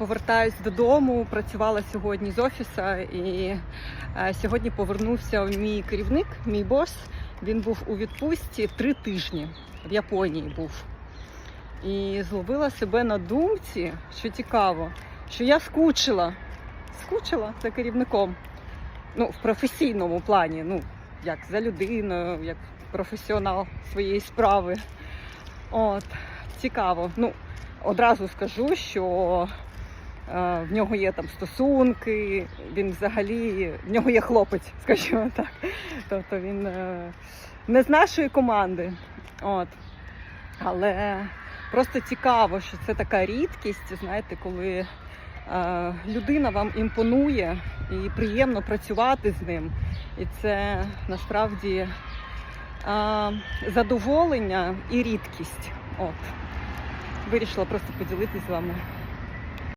повертаюсь додому. Працювала сьогодні з офісу, і е, сьогодні повернувся мій керівник, мій бос. Він був у відпустці три тижні в Японії був. І зловила себе на думці, що цікаво, що я скучила. Скучила за керівником. Ну, в професійному плані, ну, як за людиною, як професіонал своєї справи. От, цікаво. Ну, одразу скажу, що в нього є там стосунки, він взагалі, в нього є хлопець, скажімо так. Тобто він е, не з нашої команди. От. Але просто цікаво, що це така рідкість, знаєте, коли е, людина вам імпонує і приємно працювати з ним. І це насправді е, задоволення і рідкість. От. Вирішила просто поділитися з вами